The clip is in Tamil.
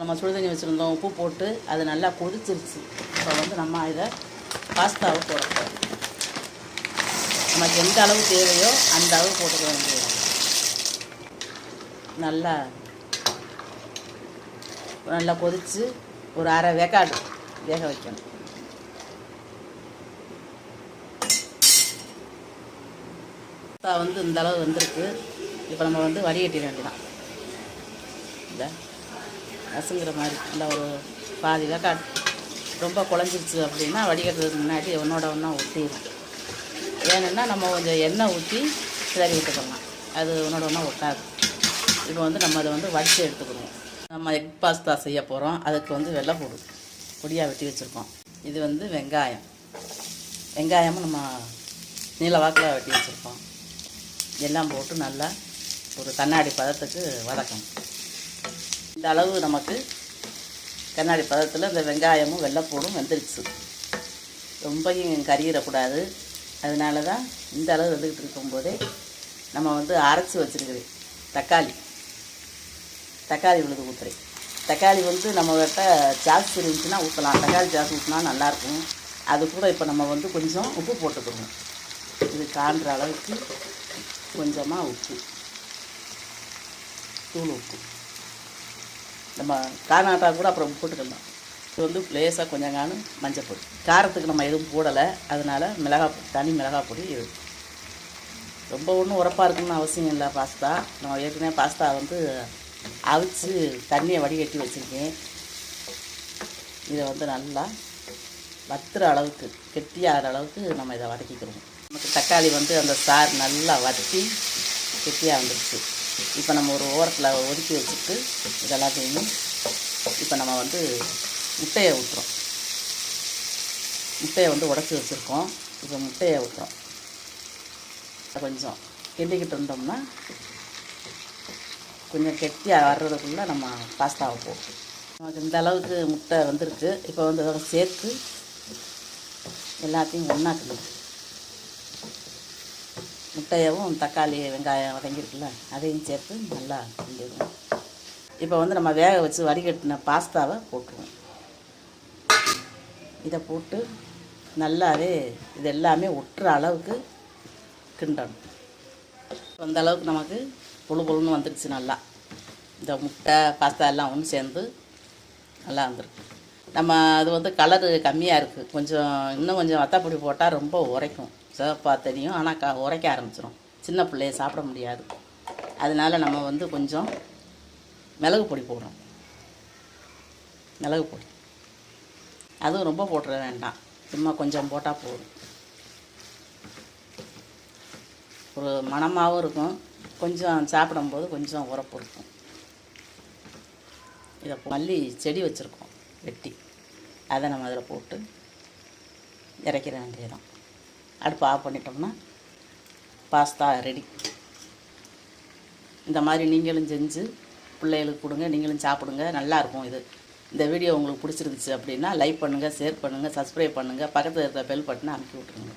நம்ம சுடுதண்ணி வச்சுருந்தோம் உப்பு போட்டு அது நல்லா கொதிச்சிருச்சு. இப்போ வந்து நம்ம இதை பாஸ்தாவை போகிறோம் நமக்கு எந்த அளவு தேவையோ அந்த அளவு போட்டுக்க வேண்டியது. நல்லா நல்லா கொதித்து ஒரு அரை வேக்காடு வேக வைக்கணும். பாஸ்தா வந்து இந்த அளவு வந்திருக்கு. இப்போ நம்ம வந்து வடிகட்டிட வேண்டியதான் இல்லை அசுங்கிற மாதிரி இல்லை ஒரு பாதி வேக்கா ரொம்ப குழஞ்சிருச்சு அப்படின்னா வடிகட்டுறதுக்கு முன்னாடி ஒன்றோட ஒன்றா ஊற்றிடும் ஏன்னா நம்ம கொஞ்சம் எண்ணெய் ஊற்றி கிளறி விட்டுக்கலாம். அது ஒன்றோட ஒன்றா ஒட்டாது. இப்போ வந்து நம்ம அதை வந்து வடித்து எடுத்துக்கணும். நம்ம எக் பாஸ்தா செய்ய போகிறோம் அதுக்கு வந்து வெள்ளை வெள்ளைப்பூடு பொடியாக வெட்டி வச்சுருக்கோம். இது வந்து வெங்காயம். வெங்காயமும் நம்ம நீல வாக்கில் வெட்டி வச்சுருக்கோம். எல்லாம் போட்டு நல்லா ஒரு கண்ணாடி பதத்துக்கு வதக்கணும். இந்த அளவு நமக்கு கண்ணாடி பதத்தில் இந்த வெங்காயமும் வெள்ளைப்பூடும் வெந்துருச்சு. ரொம்பையும் கறியிடக்கூடாது அதனால தான் இந்த அளவு வந்துக்கிட்டு இருக்கும்போதே நம்ம வந்து அரைச்சி வச்சுருக்குது தக்காளி. தக்காளி விழுது ஊற்றுறேன் தக்காளி வந்து நம்மகிட்ட சாஸ் இருந்துச்சுன்னா ஊற்றலாம் தக்காளி சாஸ் ஊற்றினா நல்லாயிருக்கும். அது கூட இப்போ நம்ம வந்து கொஞ்சம் உப்பு போட்டுக்கணும். இது காண்ற அளவுக்கு கொஞ்சமாக உப்பு. தூள் உப்பு. நம்ம காணாட்டா கூட அப்புறம் போட்டுக்கலாம். இது வந்து லேசாக கொஞ்சம் காணும் மஞ்சள் காரத்துக்கு நம்ம எதுவும் போடலை. அதனால் மிளகாய் பொடி தனி மிளகாய் பொடி இது. ரொம்ப ஒன்றும் உரப்பாக இருக்குன்னு அவசியம் இல்லை பாஸ்தா. நம்ம ஏற்கனவே பாஸ்தா வந்து அவிச்சு தண்ணியை வடிகட்டி வச்சுருக்கேன். இதை வந்து நல்லா வத்துற அளவுக்கு கெட்டியாகிற அளவுக்கு நம்ம இதை வதக்கிக்கிறோம். நமக்கு தக்காளி வந்து அந்த சார் நல்லா வதக்கி கெட்டியாக வந்துடுச்சு இப்போ நம்ம ஒரு ஓரத்தில் ஒதுக்கி வச்சுட்டு இதெல்லாத்தையும் இப்போ நம்ம வந்து முட்டையை ஊற்றுறோம் முட்டையை வந்து உடச்சி வச்சுருக்கோம். இப்போ முட்டையை ஊற்றுறோம் கொஞ்சம் கிண்டிக்கிட்டு இருந்தோம்னா கொஞ்சம் கெட்டியாக வர்றதுக்குள்ளே நம்ம பாஸ்தாவை போகும் நமக்கு இந்த அளவுக்கு முட்டை வந்திருக்கு. இப்போ வந்து அதோட சேர்த்து எல்லாத்தையும் ஒன்றா கிண்டு முட்டையவும் தக்காளி வெங்காயம் வதங்கியிருக்குல்ல அதையும் சேர்த்து நல்லா கிண்டிடுவோம் இப்போ வந்து நம்ம வேக வச்சு வடிகட்டின பாஸ்தாவை போட்டுருவோம். இதை போட்டு நல்லாவே இது எல்லாமே ஒட்டுற அளவுக்கு கிண்டணும். அந்த அளவுக்கு நமக்கு புழு புழுன்னு வந்துடுச்சு நல்லா. இந்த முட்டை பாஸ்தா எல்லாம் ஒன்று சேர்ந்து நல்லா வந்துருக்கு. நம்ம அது வந்து கலரு கம்மியாக இருக்குது கொஞ்சம் இன்னும் கொஞ்சம் வத்தாப்பொடி போட்டால் ரொம்ப உரைக்கும். சிவப்பா தெரியும். ஆனால் க உரைக்க ஆரம்பிச்சிடும் சின்ன பிள்ளைய சாப்பிட முடியாது. அதனால நம்ம வந்து கொஞ்சம் மிளகு பொடி போடுறோம். மிளகு பொடி. அதுவும் ரொம்ப போட்டுற வேண்டாம். சும்மா கொஞ்சம் போட்டால் போதும். ஒரு மணமாகவும் இருக்கும். கொஞ்சம் சாப்பிடும்போது கொஞ்சம் உரப்பு இருக்கும். இதை மல்லி செடி வச்சுருக்கோம் வெட்டி. அதை நம்ம அதில் போட்டு இறக்கிற வேண்டியதான் அடுப்பு ஆஃப் பண்ணிட்டோம்னா பாஸ்தா ரெடி இந்த மாதிரி நீங்களும் செஞ்சு பிள்ளைகளுக்கு கொடுங்க நீங்களும் சாப்பிடுங்க நல்லாயிருக்கும் இது. இந்த வீடியோ உங்களுக்கு பிடிச்சிருந்துச்சு அப்படின்னா லைக் பண்ணுங்கள் ஷேர் பண்ணுங்கள் சப்ஸ்கிரைப் பண்ணுங்கள் பக்கத்தில் இருக்கிற பெல் பட்டனை அமுக்கி விட்ருங்க